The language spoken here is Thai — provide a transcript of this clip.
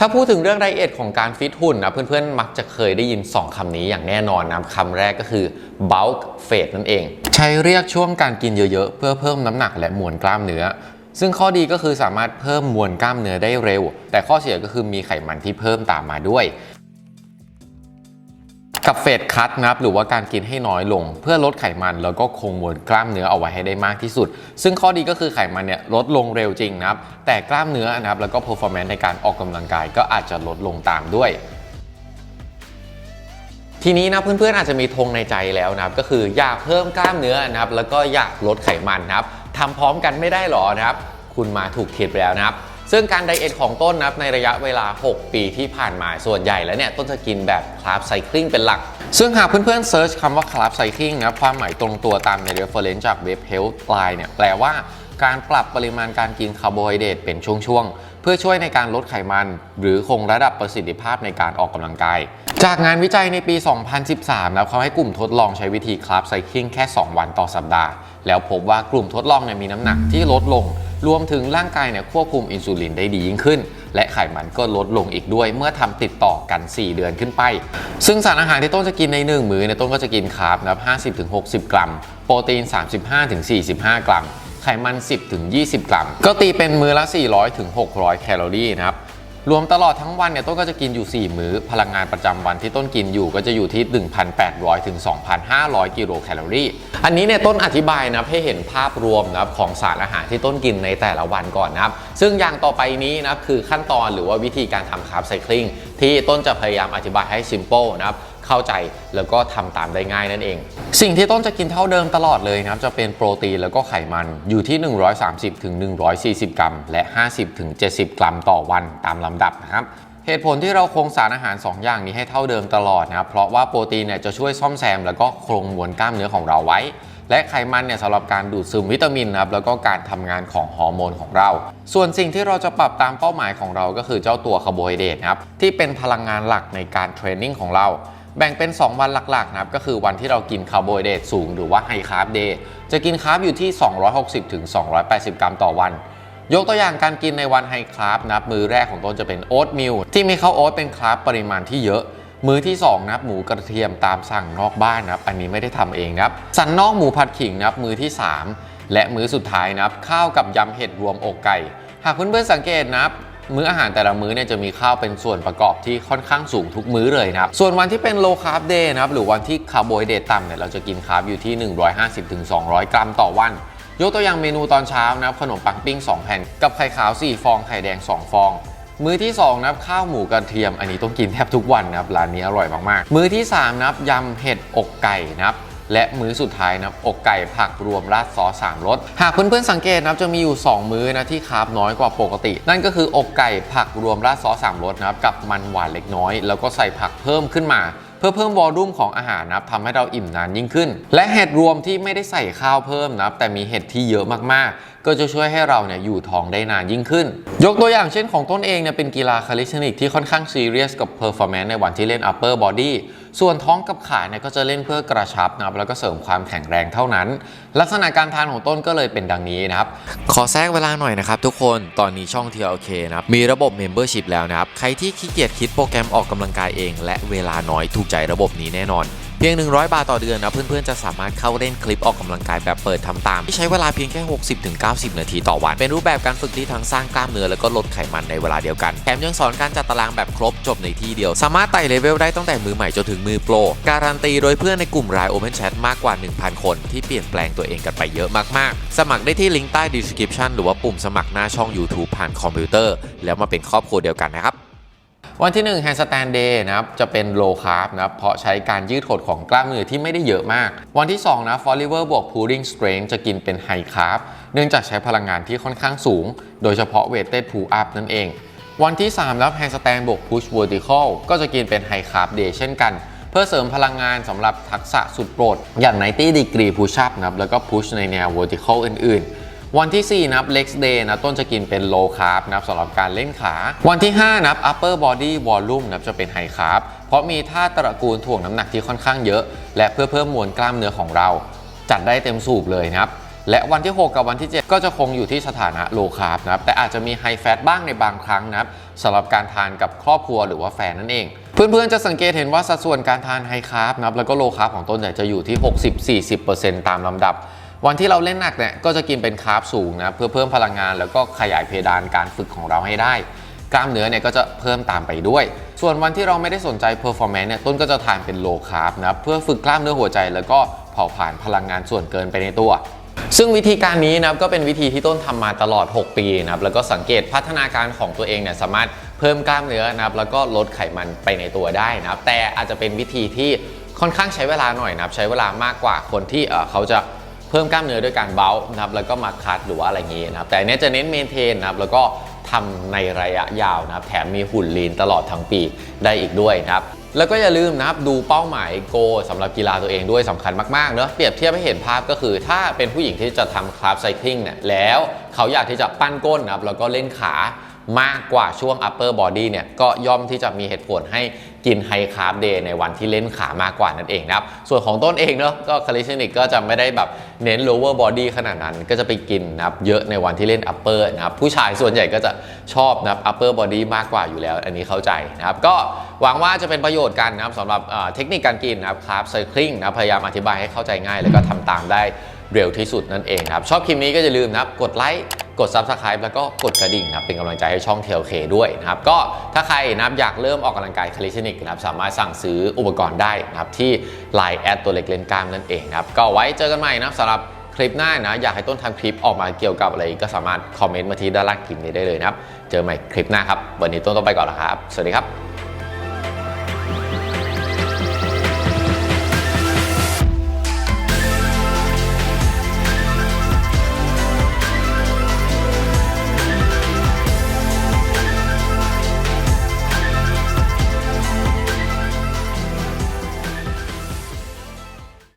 ถ้าพูดถึงเรื่องไดเอทของการฟิตหุ่นนะเพื่อนๆ มักจะเคยได้ยิน 2คำนี้อย่างแน่นอนนะคำแรกก็คือ bulk phase นั่นเอง ใช้เรียกช่วงการกินเยอะๆ เพื่อเพิ่มน้ำหนักและมวลกล้ามเนื้อ ซึ่งข้อดีก็คือสามารถเพิ่มมวลกล้ามเนื้อได้เร็ว แต่ข้อเสียก็คือมีไขมันที่เพิ่มตามมาด้วย กับเฟดคัตนะครับหรือว่าการกินให้น้อยลง เพื่อลดไขมันแล้วก็คงมวลกล้ามเนื้อเอาไว้ให้ได้มากที่สุด ซึ่งข้อดีก็คือไขมันเนี่ยลดลงเร็วจริงนะครับแต่กล้ามเนื้อนะครับแล้วก็ performance ในการออกกำลังกายก็อาจจะลดลงตามด้วยทีนี้นะเพื่อนๆอาจจะมีธงในใจแล้วนะครับก็คืออยากเพิ่มกล้ามเนื้อนะครับแล้วก็อยากลดไขมันนะครับทำพร้อมกันไม่ได้หรอนะครับ คุณมาถูกคิดไปแล้วนะครับ ซึ่งการไดเอทของต้นนับในระยะเวลา 6 ปีที่ผ่านมาส่วนใหญ่แล้วเนี่ยต้นจะกินแบบคลาสไซคลิงเป็นหลัก ซึ่งหากเพื่อนๆเซิร์ชคำว่าคลาสไซคลิงนะความหมายตรงตัวตามใน reference จากเว็บ Healthline เนี่ยแปลว่าการปรับปริมาณการกินคาร์โบไฮเดรตเป็นช่วงๆ เพื่อช่วยในการลดไขมัน หรือคงระดับประสิทธิภาพในการออกกำลังกาย จากงานวิจัยในปี 2013นะเขาให้กลุ่มทดลองใช้วิธีคลาสไซคลิงแค่ 2 วันต่อสัปดาห์ แล้วพบว่ากลุ่มทดลองเนี่ยมีน้ำหนักที่ลดลง รวมถึงร่างกายเนี่ยควบคุมอินซูลินได้ดียิ่งขึ้น และไขมันก็ลดลงอีกด้วย เมื่อทำติดต่อกัน 4 เดือนขึ้นไป ซึ่งสารอาหารที่ต้นจะกินใน 1 มื้อเนี่ยต้นก็จะกินคาร์บนะครับ50-60 กรัม โปรตีน 35-45 กรัม ไขมัน 10-20 กรัม ก็ตีเป็นมื้อละ 400-600 แคลอรี่นะครับ รวมตลอดทั้งวันเนี่ยต้นก็จะกินอยู่ 4 มื้อ พลังงานประจำวันที่ต้นกินอยู่ก็จะอยู่ที่ 1,800 ถึง 2,500 กิโลแคลอรี่ อันนี้เนี่ยต้นอธิบายนะให้เห็นภาพรวมนะครับของสารอาหารที่ต้นกินในแต่ละวันก่อนนะครับ ซึ่งอย่างต่อไปนี้นะคือขั้นตอนหรือว่าวิธีการทำคาร์บไซคลิงที่ต้นจะพยายามอธิบายให้ซิมเปิลนะครับ เข้าใจแล้วก็ทำตามได้ง่ายนั่นเอง สิ่งที่ต้นจะกินเท่าเดิมตลอดเลยนะครับจะเป็นโปรตีนแล้วก็ไขมันอยู่ที่ 130ถึง140 กรัม และ 50ถึง70 กรัมต่อวันตามลำดับนะครับเหตุผลที่เราคงสารอาหาร 2 อย่างนี้ให้เท่าเดิมตลอดนะครับเพราะว่าโปรตีนเนี่ยจะช่วยซ่อมแซม แล้วก็โครงมวลกล้ามเนื้อของเราไว้ และไขมันเนี่ยสำหรับการดูดซึมวิตามินนะครับแล้วก็การทำงานของฮอร์โมนของเรา ส่วนสิ่งที่เราจะปรับตามเป้าหมายของเราก็คือเจ้าตัวคาร์โบไฮเดรตนะครับที่เป็นพลังงานหลักในการเทรนนิ่งของเรา แบ่งเป็น 2 วันหลักๆนะครับก็คือวันที่เรากินคาร์โบไฮเดรตสูงหรือว่าไฮคาร์บเดย์จะกินคาร์บอยู่ที่ 260-280 กรัมต่อวัน ยกตัวอย่างการกินในวันไฮคาร์บนะครับมือแรกของต้นจะเป็นโอ๊ตมิลที่มีข้าวโอ๊ตเป็นคาร์บปริมาณที่เยอะ มื้อที่2นะครับหมูกระเทียมตามสั่งนอกบ้านนะครับอันนี้ไม่ได้ทำเองนะครับสันนอกหมูผัดขิงนะครับมื้อที่ 3 และมื้อสุดท้ายนะครับข้าวกับยำเห็ดรวมอกไก่ หากเพื่อนๆสังเกตนะครับ มื้ออาหารแต่ละมื้อเนี่ยจะมีข้าวเป็นส่วนประกอบที่ค่อนข้างสูงทุกมื้อเลยนะครับ ส่วนวันที่เป็น low carb day นะครับ หรือวันที่คาร์โบไฮเดรตต่ำเนี่ยเราจะกินคาร์บอยู่ที่ 150-200 กรัมต่อวัน ยกตัวอย่างเมนูตอนเช้านะครับขนมปังปิ้ง 2 แผ่น กับไข่ขาว 4 ฟอง ไข่แดง 2 ฟองมื้อที่2นะครับข้าวหมูกระเทียมอันนี้ต้องกินแทบทุกวันนะครับร้านนี้อร่อยมากๆ มื้อที่3นะครับยำเห็ดอกไก่นะครับ และมื้อสุดท้ายนะครับอกไก่ผักรวมราดซอสสามรสหากเพื่อนๆสังเกตนะครับจะมีอยู่ 2 มื้อนะที่คาร์บน้อยกว่าปกติ นั่นก็คืออกไก่ผักรวมราดซอสสามรสนะครับกับมันหวานเล็กน้อย แล้วก็ใส่ผักเพิ่มขึ้นมาเพื่อเพิ่มวอลลุ่มของอาหารนะครับทำให้เราอิ่มนานยิ่งขึ้น และเห็ดรวมที่ไม่ได้ใส่ข้าวเพิ่มนะครับแต่มีเห็ดที่เยอะมากๆ ก็จะช่วยให้เราเนี่ยอยู่ท้องได้นานยิ่งขึ้น ยกตัวอย่างเช่นของต้นเองเนี่ยเป็นกีฬาคาลิสเทนิกที่ค่อนข้างซีเรียสกับเพอร์ฟอร์แมนซ์ในวันที่เล่น upper body ส่วนท้องกับขาเนี่ยก็จะเล่นเพื่อกระชับนะครับแล้วก็เสริมความแข็งแรงเท่านั้น ลักษณะการทานของต้นก็เลยเป็นดังนี้นะครับ ขอแทรกเวลาหน่อยนะครับทุกคนตอนนี้ช่อง TLK นะครับมีระบบ Membership แล้วนะครับ ใครที่ขี้เกียจคิดโปรแกรมออกกำลังกายเอง และเวลาน้อยถูกใจระบบนี้แน่นอน เพียง 100 บาทต่อเดือนนะเพื่อนๆจะสามารถเข้าเล่นคลิปออกกำลังกายแบบเปิดทำตาม ที่ใช้เวลาเพียงแค่ 60-90 นาทีต่อวัน เป็นรูปแบบการฝึกที่ทั้งสร้างกล้ามเนื้อแล้วก็ลดไขมันในเวลาเดียวกันแถมยังสอนการจัดตารางแบบครบจบในที่เดียว สามารถไต่เลเวลได้ตั้งแต่มือใหม่จนถึงมือโปรการันตีโดยเพื่อนในกลุ่มราย Open Chat มากกว่า 1,000 คนที่เปลี่ยนแปลงตัวเองกันไปเยอะมากๆ สมัครได้ที่ลิงก์ใต้ description หรือว่าปุ่มสมัครหน้าช่อง YouTube ผ่านคอมพิวเตอร์ แล้วมาเป็นครอบครัวเดียวกันนะครับ วันที่1 handstand day นะครับจะเป็น low carb นะครับเพราะใช้การยืดหดของกล้ามเนื้อที่ไม่ได้เยอะมาก วันที่2นะ for liver บวก pulling strength จะกินเป็น high carb เนื่องจากใช้พลังงานที่ค่อนข้างสูง โดยเฉพาะ weighted pull up นั่นเอง วันที่3นะครับ handstand บวก push vertical ก็จะกินเป็น high carb day เช่นกันเพื่อเสริมพลังงานสำหรับทักษะสุดโปรด อย่าง 90 degree push up นะครับแล้วก็ push ในแนว vertical อื่นๆ วันที่ 4นับ leg day นะต้นจะกินเป็น low carb นะครับสำหรับการเล่นขา วันที่ 5นับ upper body volume นะครับจะเป็น high carb เพราะมีท่าตระกูลถ่วงน้ำหนักที่ค่อนข้างเยอะ และเพื่อเพิ่มมวลกล้ามเนื้อของเรา จัดได้เต็มสูบเลยนะครับและวันที่ 6 กับวันที่ 7 ก็จะคงอยู่ที่สถานะ low carb นะครับแต่อาจจะมี high fat บ้างในบางครั้งนะครับสำหรับการทานกับครอบครัวหรือว่าแฟนนั่นเอง เพื่อนๆจะสังเกตเห็นว่าสัดส่วนการทานไฮคาร์บนะครับแล้วก็โลคาร์บของต้นเนี่จะอยู่ที่ 60-40%ตามลำดับ วันที่เราเล่นหนักเนี่ยก็จะกินเป็นคาร์บสูงนะเพื่อเพิ่มพลังงาน แล้วก็ขยายเพดานการฝึกของเราให้ได้ กล้ามเนื้อเนี่ยก็จะเพิ่มตามไปด้วย ส่วนวันที่เราไม่ได้สนใจ performance เนี่ยต้นก็จะทานเป็น low carb นะเพื่อฝึกกล้ามเนื้อหัวใจแล้วก็เผาผลาญพลังงานส่วนเกินไปในตัวซึ่งวิธีการนี้นะครับก็เป็นวิธีที่ต้นทำมาตลอด 6 ปีนะครับแล้วก็สังเกตพัฒนาการของตัวเองเนี่ยสามารถเพิ่มกล้ามเนื้อนะครับแล้วก็ลดไขมันไปในตัวได้นะครับแต่อาจจะเป็นวิธีที่ค่อนข้างใช้เวลาหน่อยนะครับใช้เวลามากกว่าคนที่เขาจะ เพิ่มกล้ามเนื้อด้วยการเบ้านะครับแล้วก็มาคัดหรือว่าอะไรอย่างงี้นะครับแต่อันเนี้ยจะเน้นเมนเทนนะครับแล้วก็ทำในระยะยาวนะครับแถมมีหุ่นลีนตลอดทั้งปีได้อีกด้วยนะครับแล้วก็อย่าลืมนะครับดูเป้าหมายโกสำหรับกีฬาตัวเองด้วยสำคัญมากๆเนอะเปรียบเทียบให้เห็นภาพก็คือ ถ้าเป็นผู้หญิงที่จะทำคลาสไซคลิงเนี่ยแล้วเขาอยากที่จะปั้นก้นนะครับแล้วก็เล่นขา มากกว่าช่วง upper body เนี่ยก็ย่อมที่จะมีเหตุผลให้กินไฮคาร์บเดย์ในวันที่เล่นขามากกว่านั่นเองนะครับ ส่วนของต้นเองเนาะก็คาลิสติกก็จะไม่ได้แบบเน้น lower body ขนาดนั้นก็จะไปกินนะครับเยอะในวันที่เล่น upper นะครับผู้ชายส่วนใหญ่ก็จะชอบนะครับ upper body มากกว่าอยู่แล้ว อันนี้เข้าใจนะครับ ก็หวังว่าจะเป็นประโยชน์กันนะครับสำหรับเทคนิคการกินนะครับคาร์บไซคลิงนะพยายามอธิบายให้เข้าใจง่าย แล้วก็ทำตามได้ เร็วที่สุดนั่นเองครับ ชอบคลิปนี้ก็อย่าลืมนะครับกดไลค์กด Subscribe แล้วก็กดกระดิ่งครับเป็นกำลังใจให้ช่อง TLK ด้วยนะครับก็ถ้าใครนะครับอยากเริ่มออกกำลังกายคาลิสติกนะครับสามารถสั่งซื้ออุปกรณ์ได้นะครับที่ Line แอดตัวเล็กเล่นกล้ามนั่นเองครับก็ไว้เจอกันใหม่นับสำหรับคลิปหน้านะ อยากให้ต้นทำคลิปออกมาเกี่ยวกับอะไรก็สามารถคอมเมนต์มาที่ด้านล่างคลิปนี้ได้เลยนะครับ เจอกันใหม่คลิปหน้าครับ วันนี้ต้นต้องไปก่อนแล้วครับ สวัสดีครับ